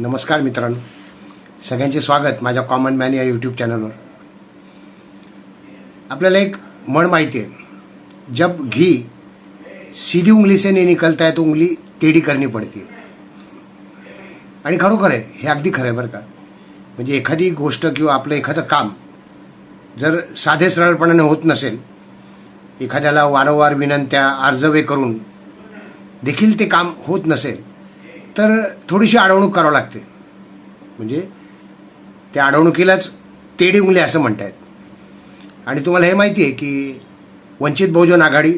नमस्कार मित्रांनो. सगळ्यांचे स्वागत माझ्या कॉमन मॅन या यूट्यूब चॅनलवर आपल्याला एक म्हण माहिती आहे. जब घी सीधी उंगली से नाही निकलता है तो उंगली तेडी करणी पडते आणि खरोखर आहे हे अगदी खरं आहे बरं का. म्हणजे एखादी गोष्ट किंवा आपलं एखादं काम जर साधे सरळपणाने होत नसेल एखाद्याला वारंवार विनंत्या अर्जवे करून देखील ते काम होत नसेल तर थोडीशी अडवणूक करावं लागते. म्हणजे त्या अडवणुकीलाच तेडी उंगली असं म्हणतायत. आणि तुम्हाला हे माहिती आहे की वंचित बहुजन आघाडी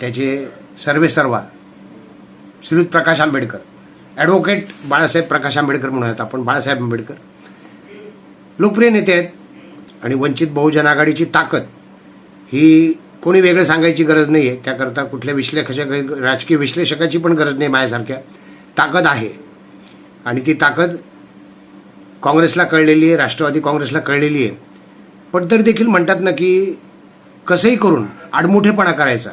त्याचे सर्वे सर्वा श्रीयुत प्रकाश आंबेडकर ॲडव्होकेट बाळासाहेब प्रकाश आंबेडकर म्हणूयात आपण बाळासाहेब आंबेडकर. लोकप्रिय नेते आहेत आणि वंचित बहुजन आघाडीची ताकद ही कोणी वेगळं सांगायची गरज नाही आहे त्याकरता कुठल्या विश्लेषक राजकीय विश्लेषकाची पण गरज नाही माझ्यासारख्या. ताकद आहे. आणि ती ताकद काँग्रेसला कळलेली आहे राष्ट्रवादी काँग्रेसला कळलेली आहे. पण तरी देखील म्हणतात ना की कसंही करून आडमुठेपणा करायचा.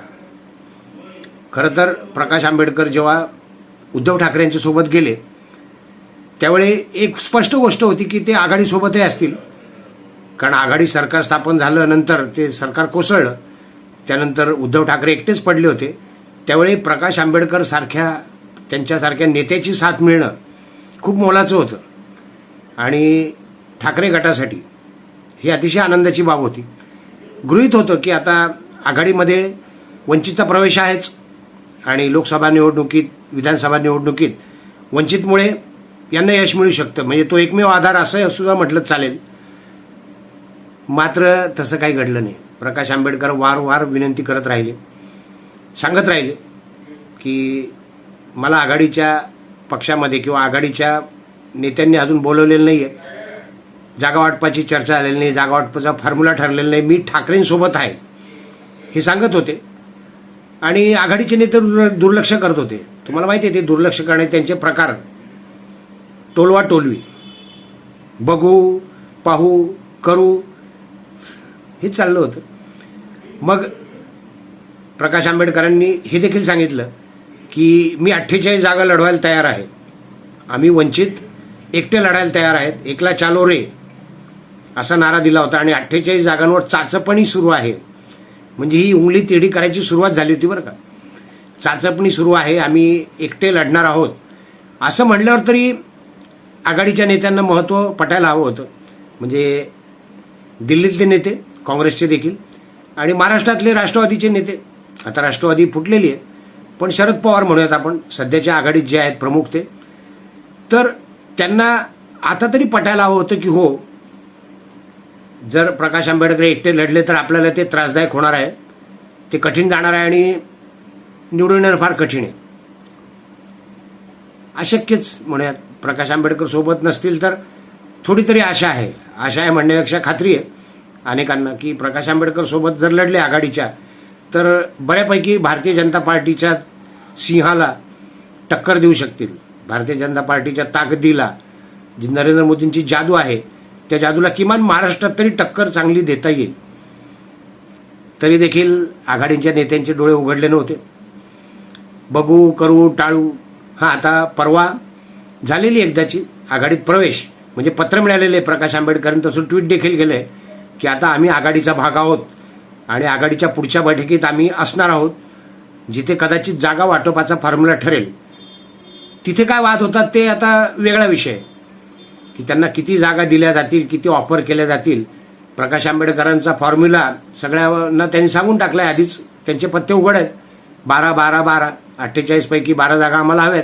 खरं तर प्रकाश आंबेडकर जेव्हा उद्धव ठाकरेंच्या सोबत गेले त्यावेळी एक स्पष्ट गोष्ट होती की ते आघाडीसोबतही असतील. कारण आघाडी सरकार स्थापन झालं नंतर ते सरकार कोसळलं त्यानंतर उद्धव ठाकरे एकटेच पडले होते. त्यावेळी प्रकाश आंबेडकर सारख्या त्यांच्यासारख्या नेत्याची साथ मिळणं खूप मोलाचं होतं. आणि ठाकरे गटासाठी ही अतिशय आनंदाची बाब होती. गृहीत होतं की आता आघाडीमध्ये वंचितचा प्रवेश आहेच आणि लोकसभा निवडणुकीत विधानसभा निवडणुकीत वंचितमुळे यांना यश मिळू शकतं. म्हणजे तो एकमेव आधार असं सुद्धा म्हटलं चालेल. मात्र तसं काही घडलं नाही. प्रकाश आंबेडकर वारंवार विनंती करत राहिले. सांगत राहिले की मला आघाडीच्या पक्षामध्ये किंवा आघाडीच्या नेत्यांनी अजून बोलवलेलं नाही आहे जागा वाटपाची चर्चा झालेली नाही जागा वाटपाचा फॉर्म्युला ठरलेला नाही. मी ठाकरेंसोबत आहे हे सांगत होते. आणि आघाडीचे नेते दुर्लक्ष करत होते. तुम्हाला माहिती आहे ते दुर्लक्ष करणे त्यांचे प्रकार. टोलवा टोलवी. बघू पाहू करू. हे चाललं होतं. मग प्रकाश आंबेडकरांनी हे देखील सांगितलं. की मी अठ्ठेचाळीस जागा लढवायला तयार आहे. आम्ही वंचित एकटे लढायला तयार आहेत. एकला चालो रे असा नारा दिला होता. आणि अठ्ठेचाळीस जागांवर चाचपणी सुरू आहे. म्हणजे ही उंगली तेढी करायची सुरुवात झाली होती बरं का. चाचपणी सुरू आहे आम्ही एकटे लढणार आहोत. असं म्हणल्यावर तरी आघाडीच्या नेत्यांना महत्त्व पटायला हवं होतं. म्हणजे दिल्लीतले नेते काँग्रेसचे देखील आणि महाराष्ट्रातले राष्ट्रवादीचे नेते. आता राष्ट्रवादी फुटलेली आहे. पण शरद पवार म्हणूयात आपण सध्याच्या आघाडीत जे आहेत प्रमुख ते. तर त्यांना आता तरी पटायला हवं होतं की हो जर प्रकाश आंबेडकर एकटे लढले तर आपल्याला ते त्रासदायक होणार आहे. ते कठीण जाणार आहे आणि निवडून येणं फार कठीण आहे. अशक्यच म्हणूयात प्रकाश आंबेडकर सोबत नसतील तर थोडी तरी आशा आहे. आशा आहे म्हणण्यापेक्षा खात्री आहे अनेकांना की प्रकाश आंबेडकर सोबत जर लढले आघाडीच्या तर बऱ्यापैकी भारतीय जनता पार्टीच्या सिंहाला टक्कर देऊ शकतील. भारतीय जनता पार्टीच्या ताकदीला जी नरेंद्र मोदींची जादू आहे त्या जादूला किमान महाराष्ट्रात तरी टक्कर चांगली देता येईल. तरी देखील आघाडीच्या नेत्यांचे डोळे उघडले नव्हते. बघू करू टाळू हा आता परवा झालेली एकदाची आघाडीत प्रवेश म्हणजे पत्र मिळालेले आहे प्रकाश आंबेडकरांनी तसं ट्विट देखील केलंय की आता आम्ही आघाडीचा भाग आहोत आणि आघाडीच्या पुढच्या बैठकीत आम्ही असणार आहोत. जिथे कदाचित जागा वाटपाचा फॉर्म्युला ठरेल. तिथे काय वाद होतात ते आता वेगळा विषय. की त्यांना किती जागा दिल्या जातील किती ऑफर केल्या जातील. प्रकाश आंबेडकरांचा फॉर्म्युला सगळ्यांना त्यांनी सांगून टाकलाय. आधीच त्यांचे पत्ते उघड आहेत. बारा बारा बारा. अठ्ठेचाळीस पैकी बारा जागा आम्हाला हव्यात.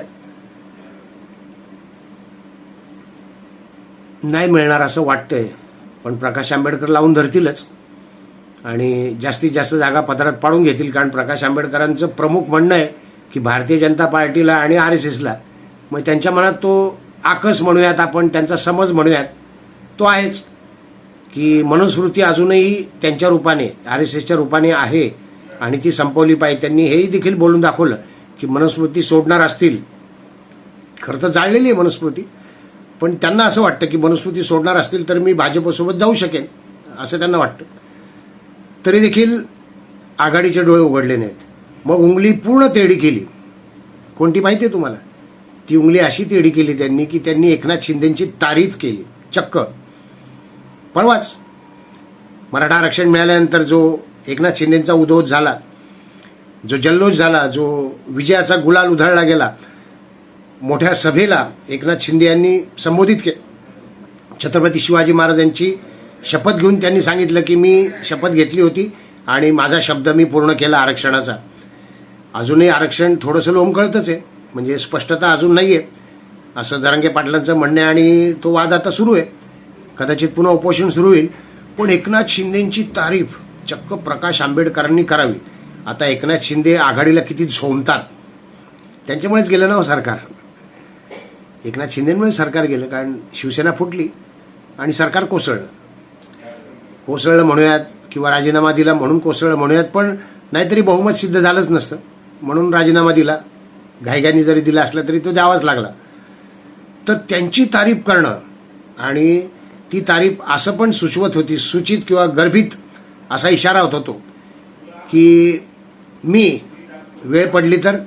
नाही मिळणार असं वाटतंय. पण प्रकाश आंबेडकर लावून धरतीलच. आणि जास्तीत जास्त जागा पदरात पाडून घेतील कारण प्रकाश आंबेडकरांचं प्रमुख म्हणणं आहे की भारतीय जनता पार्टीला आणि आर एस एसला मग त्यांच्या मनात तो आकस म्हणूयात आपण त्यांचा समज म्हणूयात तो आहेच की मनुस्मृती अजूनही त्यांच्या रूपाने आर एस एसच्या रूपाने आहे आणि ती संपवली पाहिजे. त्यांनी हेही देखील बोलून दाखवलं की मनुस्मृती सोडणार असतील. खरं तर जाळलेली आहे मनुस्मृती पण त्यांना असं वाटतं की मनुस्मृती सोडणार असतील तर मी भाजपसोबत जाऊ शकेन असं त्यांना वाटतं. तरी देखील आघाडीचे डोळे उघडले नाहीत. मग उंगली पूर्ण तेढी केली. कोणती माहिती आहे तुम्हाला? ती उंगली अशी तेढी केली त्यांनी की त्यांनी एकनाथ शिंदेची तारीफ केली. चक्क. परवाच मराठा आरक्षण मिळाल्यानंतर जो एकनाथ शिंदेचा उदोध झाला जो जल्लोष झाला जो विजयाचा गुलाल उधळला गेला मोठ्या सभेला एकनाथ शिंदे यांनी संबोधित केलं. छत्रपती शिवाजी महाराजांची शपथ घेऊन त्यांनी सांगितलं की मी शपथ घेतली होती आणि माझा शब्द मी पूर्ण केला आरक्षणाचा. अजूनही आरक्षण थोडंसं लोंबकळतच आहे. म्हणजे स्पष्टता अजून नाही आहे असं जरांगे पाटलांचं म्हणणं आहे आणि तो वाद आता सुरू आहे. कदाचित पुन्हा उपोषण सुरू होईल. पण एकनाथ शिंदेची तारीफ चक्क प्रकाश आंबेडकरांनी करावी. आता एकनाथ शिंदे आघाडीला किती झोंबतात. त्यांच्यामुळेच गेलं ना हो सरकार. एकनाथ शिंदेमुळे सरकार गेलं कारण शिवसेना फुटली आणि सरकार कोसळलं. कोसळलं म्हणूयात किंवा राजीनामा दिला म्हणून कोसळलं म्हणूयात पण नाहीतरी बहुमत सिद्ध झालंच नसतं. म्हणून राजीनामा दिला. घाईघाईने जरी दिला असला तरी तो द्यावाच लागला. तर त्यांची तारीफ करणं आणि ती तारीफ असं पण सुचवत होती सूचित किंवा गर्भित असा इशारा होता तो की मी वेळ पडली तर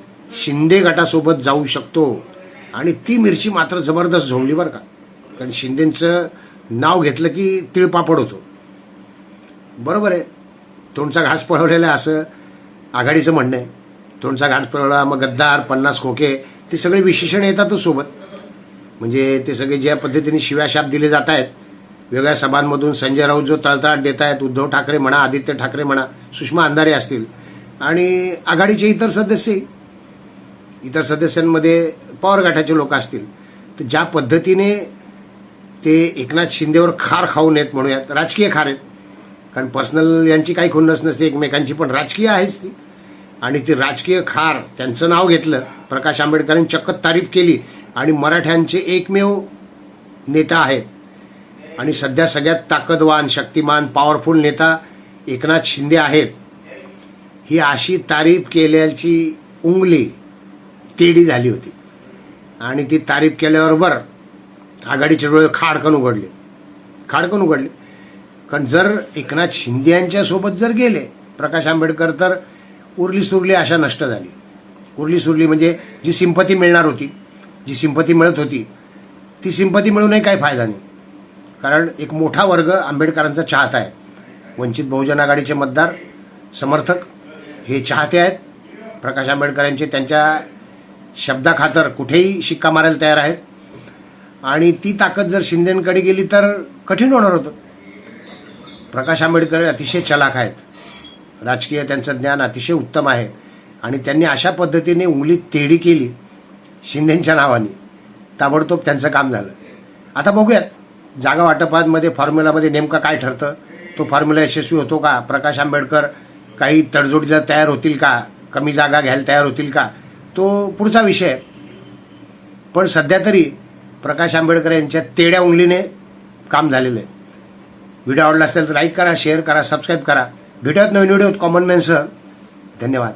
शिंदे गटासोबत जाऊ शकतो आणि ती मिरची मात्र जबरदस्त झोंबली बरं का. कारण शिंदेचं नाव घेतलं की तिळपापड होतो. बरोबर आहे. तोंडचा घास पळवलेला आहे असं आघाडीचं म्हणणं आहे. तोंडचा घास पळवला मग गद्दार पन्नास खोके ते सगळे विशेषण येतातच सोबत. म्हणजे ते सगळे ज्या पद्धतीने शिव्याशाप दिले जात आहेत वेगळ्या सभांमधून संजय राऊत जो तळतळाट देत आहेत उद्धव ठाकरे म्हणा आदित्य ठाकरे म्हणा सुषमा अंधारे असतील. आणि आघाडीचे इतर सदस्यही इतर सदस्यांमध्ये पॉवर गटाचे लोक असतील. तर ज्या पद्धतीने ते एकनाथ शिंदेवर खार खाऊन येत म्हणूयात राजकीय खार आहेत. कारण पर्सनल यांची काही खुन्नस नसते एकमेकांची पण. राजकीय आहेच ती. आणि ती राजकीय खार त्यांचं नाव घेतलं. प्रकाश आंबेडकरांनी चक्क तारीफ केली. आणि मराठ्यांचे एकमेव नेता आहेत. आणि सध्या सगळ्यात ताकदवान शक्तिमान पॉवरफुल नेता एकनाथ शिंदे आहेत. ही अशी तारीफ केल्याची उंगली तेडी झाली होती. आणि ती तारीफ केल्याबरोबर आघाडीचे डोळे खाडकन उघडले. खाडकन उघडले. कारण जर एकनाथ शिंदे यांच्यासोबत जर गेले प्रकाश आंबेडकर तर उरली सुरली आशा नष्ट झाली. उरली सुरली म्हणजे जी सिंपती मिळणार होती जी सिंपती मिळत होती ती सिंपती मिळूनही काही फायदा नाही. कारण एक मोठा वर्ग आंबेडकरांचा चाहता आहे. वंचित बहुजन आघाडीचे मतदार समर्थक हे चाहते आहेत. प्रकाश आंबेडकरांचे त्यांच्या शब्दाखातर कुठेही शिक्का मारायला तयार आहेत. आणि ती ताकद जर शिंदेकडे गेली तर कठीण होणार होतं. प्रकाश आंबेडकर अतिशय चलाक आहेत. राजकीय त्यांचं ज्ञान अतिशय उत्तम आहे. आणि त्यांनी अशा पद्धतीने उंगली तेढी केली शिंदेच्या नावाने. ताबडतोब त्यांचं काम झालं. आता बघूयात जागा वाटपांमध्ये फॉर्म्युलामध्ये नेमका काय ठरतं? तो फॉर्म्युला यशस्वी होतो का? प्रकाश आंबेडकर काही तडजोडीला तयार होतील का? कमी जागा घ्यायला तयार होतील का? तो पुढचा विषय. आहे पण सध्या तरी प्रकाश आंबेडकर यांच्या तेड्या उंगलीने काम झालेलं आहे. व्हिडिओ आवडला असेल तर लाईक करा शेअर करा सबस्क्राईब करा. भेटत नवीन व्हिडिओत. कॉमन मॅनसह धन्यवाद.